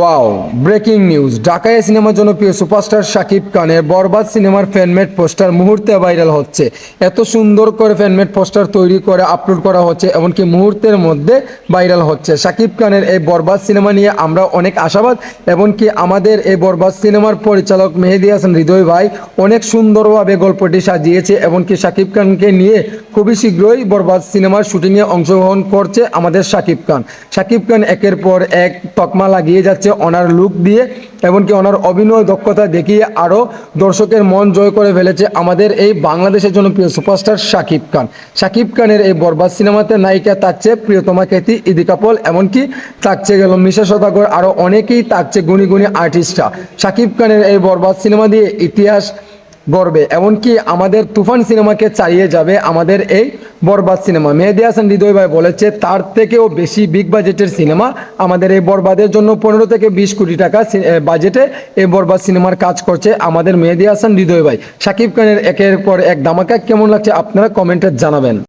Wow breaking news ঢাকায় সিনেমার জনপ্রিয় সুপারস্টার শাকিব খানের বরবাদ সিনেমার ফ্যানমেড পোস্টার মুহূর্তে ভাইরাল হচ্ছে। এত সুন্দর করে ফ্যানমেড পোস্টার তৈরি করে আপলোড করা হচ্ছে, এমনকি মুহূর্তের মধ্যে ভাইরাল হচ্ছে। শাকিব খানের এই বরবাদ সিনেমা নিয়ে আমরা অনেক আশাবাদ, এমনকি আমাদের এই বরবাদ সিনেমার পরিচালক মেহেদি হাসান হৃদয় ভাই অনেক সুন্দরভাবে গল্পটি সাজিয়েছে, এমনকি শাকিব খানকে নিয়ে খুবই শীঘ্রই বরবাদ সিনেমার শুটিংয়ে অংশগ্রহণ করছে আমাদের শাকিব খান। শাকিব খান একের পর এক তকমা লাগিয়ে যাচ্ছে। ওনার লুক দিয়ে এমনকি ওনার অভিনয় দক্ষতা দেখিয়ে আরও দর্শকের মন জয় করে ফেলেছে আমাদের এই বাংলাদেশের জনপ্রিয় সুপারস্টার শাকিব খান। শাকিব খানের এই বরবাদ সিনেমাতে নায়িকা থাকছে প্রিয়তমা খ্যাতি ইদি কাপল এমনকি থাকছে গেল মিশা সদাগর আরও অনেকেই থাকছে গুণী গুণী আর্টিস্টরা শাকিব খানের এই বরবাদ সিনেমা দিয়ে ইতিহাস গড়বে, এমনকি আমাদের তুফান সিনেমাকে চালিয়ে যাবে আমাদের এই বরবাদ সিনেমা। মেহেদি হাসান হৃদয় ভাই বলেছে, তার থেকেও বেশি বিগ বাজেটের সিনেমা। আমাদের এই বরবাদের জন্য পনেরো থেকে বিশ কোটি টাকা বাজেটে এই বরবাদ সিনেমার কাজ করছে আমাদের মেহেদি হাসান হৃদয় ভাই। সাকিব খানের একের পর এক দামাকা কেমন লাগছে আপনারা কমেন্টে জানাবেন।